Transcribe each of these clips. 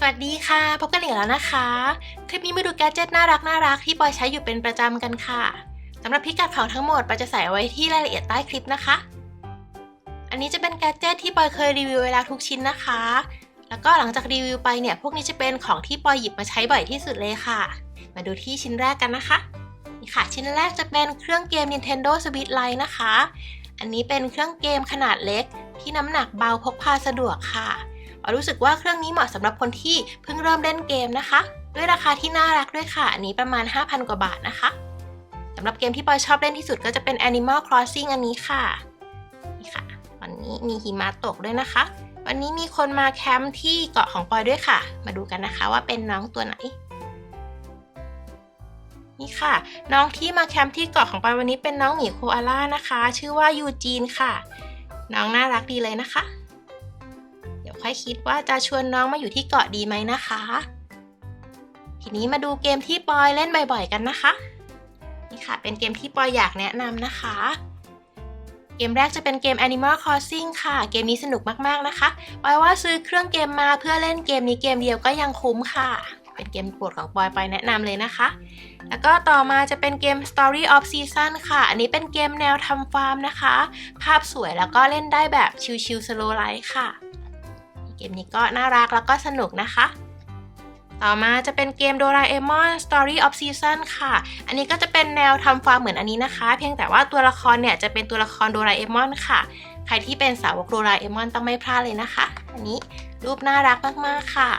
สวัสดีค่ะ พบกันอีกแล้วนะคะ คลิปนี้มาดูแกดเจิตน่ารักน่ารักที่ปอยใช้อยู่เป็นประจำกันค่ะสำหรับพิกัดของทั้งหมดปอยจะใส่ไว้ที่รายละเอียดใต้คลิปนะคะ อันนี้จะเป็นแกดเจิตที่ปอยเคยรีวิวเวลาทุกชิ้นนะคะ แล้วก็หลังจากรีวิวไปเนี่ย พวกนี้จะเป็นของที่ปอยหยิบมาใช้บ่อยที่สุดเลยค่ะ มาดูที่ชิ้นแรกกันนะคะนี่ค่ะ ชิ้นแรกจะเป็นเครื่องเกม Nintendo Switch Lite นะคะ อันนี้เป็นเครื่องเกมขนาดเล็ก ที่น้ำหนักเบาพกพาสะดวกค่ะ รู้สึกว่าเครื่องนี้เหมาะสำหรับคนที่เพิ่งเริ่มเล่นเกมนะคะ ด้วยราคาที่น่ารักด้วยค่ะ อันนี้ประมาณ 5,000 กว่าบาทนะคะสำหรับเกมที่ปอยชอบเล่นที่สุดก็จะเป็น Animal Crossing อันนี้ค่ะนี่ค่ะ วันนี้มีหิมะตกด้วยนะคะ วันนี้มีคนมาแคมป์ที่เกาะของปอยด้วยค่ะ มาดูกันนะคะว่าเป็นน้องตัวไหนนี่ค่ะ น้องที่มาแคมป์ที่เกาะของปอยวันนี้เป็นน้องหมีโคอาล่านะคะ ชื่อว่ายูจีนค่ะ น้องน่ารักดีเลยนะคะ ค่อยคิดว่าจะชวนน้องมาอยู่ที่เกาะดีไหมนะคะ ทีนี้มาดูเกมที่ปอยเล่นบ่อยๆกันนะคะนี่ค่ะเป็นเกมที่ปอยอยากแนะนำนะคะ เกมแรกจะเป็นเกม Animal Crossing ค่ะ เกมนี้สนุกมากๆนะคะปอยว่าซื้อเครื่องเกมมาเพื่อเล่นเกมนี้เกมเดียวก็ยังคุ้มค่ะเป็นเกมโปรดของปอยปอยแนะนำเลยนะคะ แล้วก็ต่อมาจะเป็นเกม Story of Season ค่ะ อันนี้เป็นเกมแนวทำฟาร์มนะคะ ภาพสวยแล้วก็เล่นได้แบบชิลๆ slow life ค่ะ เกมนี้ก็น่ารักแล้วก็สนุกนะคะ ต่อมาจะเป็นเกม Doraemon Story of Season ค่ะ อันนี้ก็จะเป็นแนวทำฟาร์มเหมือนอันนี้นะคะ เพียงแต่ว่าตัวละครเนี่ยจะเป็นตัวละครโดราเอมอนค่ะ ใครที่เป็นสาวกโดราเอมอนต้องไม่พลาดเลยนะคะ อันนี้รูปน่ารักมากๆค่ะ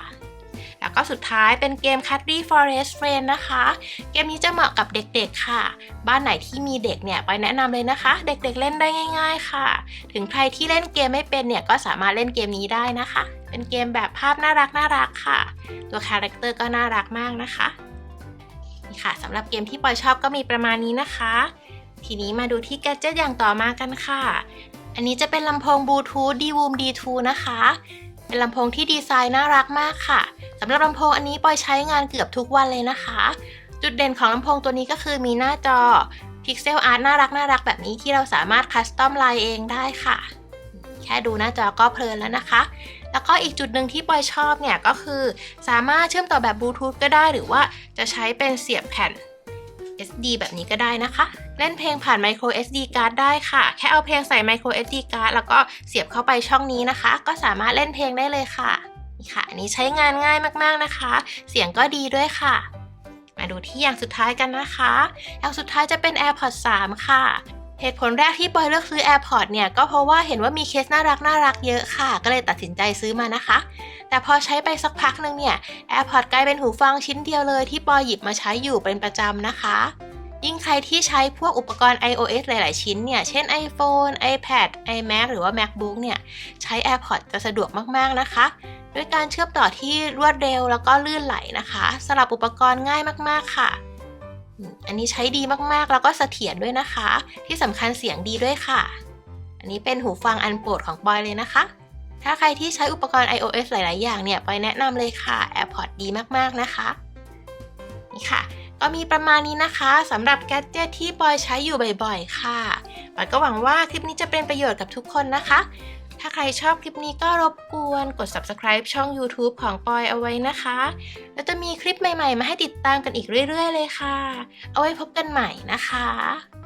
แล้วก็สุดท้ายเป็นเกม c u t l y Forest Friend นะคะ เกมนี้จะเหมาะกับเด็กๆค่ะ บ้านไหนที่มีเด็กเนี่ยไปแนะนำเลยนะคะ เด็กๆเล่นได้ง่าย ๆ ค่ะ ถึงใครที่เล่นเกมไม่เป็นเนี่ยก็สามารถเล่นเกมนี้ได้นะคะ เป็นเกมแบบภาพน่ารักน่ารักค่ะ ตัวคาแรคเตอร์ก็น่ารักมากนะคะนี่ค่ะสำหรับเกมที่ปอยชอบก็มีประมาณนี้นะคะ ทีนี้มาดูที่แกจิตอย่างต่อมากันค่ะ อันนี้จะเป็นลำโพงบลูทูธ D-Woom D2 นะคะ เป็นลำโพงที่ดีไซน์น่ารักมากค่ะสำหรับลำโพงอันนี้ปอยใช้งานเกือบทุกวันเลยนะคะ จุดเด่นของลำโพงตัวนี้ก็คือมีหน้าจอพิกเซลอาร์ตน่ารักน่ารักแบบนี้ที่เราสามารถคัสตอมไลน์เองได้ค่ะ แค่ดูหน้าจอก็เพลินแล้วนะคะ แล้วก็อีกจุดหนึ่งที่ปอยชอบเนี่ยก็คือ สามารถเชื่อมต่อแบบบลูทูธก็ได้หรือว่าจะใช้เป็นเสียบแผ่น SD แบบนี้ก็ได้นะคะ เล่นเพลงผ่าน micro SD card ได้ค่ะ แค่เอาเพลงใส่ micro SD card แล้วก็เสียบเข้าไปช่องนี้นะคะ ก็สามารถเล่นเพลงได้เลยค่ะนี่ค่ะ อันนี้ใช้งานง่ายมากๆนะคะ เสียงก็ดีด้วยค่ะ มาดูที่อย่างสุดท้ายกันนะคะอย่างสุดท้ายจะเป็น AirPods 3 ค่ะ เหตุผลแรกที่ปอยเลือกซื้อ AirPods เนี่ยก็เพราะว่าเห็นว่ามีเคสน่ารักน่ารักเยอะค่ะ ก็เลยตัดสินใจซื้อมานะคะ แต่พอใช้ไปสักพักหนึ่งเนี่ย AirPods กลายเป็นหูฟังชิ้นเดียวเลยที่ปอยหยิบมาใช้อยู่เป็นประจำนะคะ ยิ่งใครที่ใช้พวกอุปกรณ์ iOS หลาย ๆ ชิ้นเนี่ย เช่น iPhone, iPad, iMac หรือว่า MacBook เนี่ย ใช้ AirPods จะสะดวกมาก ๆ นะคะด้วยการเชื่อมต่อที่รวดเร็วแล้วก็ลื่นไหลนะคะสลับอุปกรณ์ง่ายมาก ๆ ค่ะ อันนี้ใช้ดีมากๆ แล้วก็เสถียรด้วยนะคะ ที่สำคัญเสียงดีด้วยค่ะ อันนี้เป็นหูฟังอันโปรดของปอยเลยนะคะ ถ้าใครที่ใช้อุปกรณ์ iOS หลาย ๆ อย่างเนี่ยปอยแนะนำเลยค่ะ AirPods ดีมากๆนะคะ นี่ค่ะ ก็มีประมาณนี้นะคะสำหรับแกดเจตที่ปอยใช้อยู่บ่อย ๆ ค่ะปอยก็หวังว่าคลิปนี้จะเป็นประโยชน์กับทุกคนนะคะ ถ้าใครชอบคลิปนี้ก็รบกวนกด subscribe ช่อง YouTube ของปอยเอาไว้นะคะ แล้วจะมีคลิปใหม่ๆ มาให้ติดตามกันอีกเรื่อยๆ เลยค่ะ เอาไว้พบกันใหม่นะคะ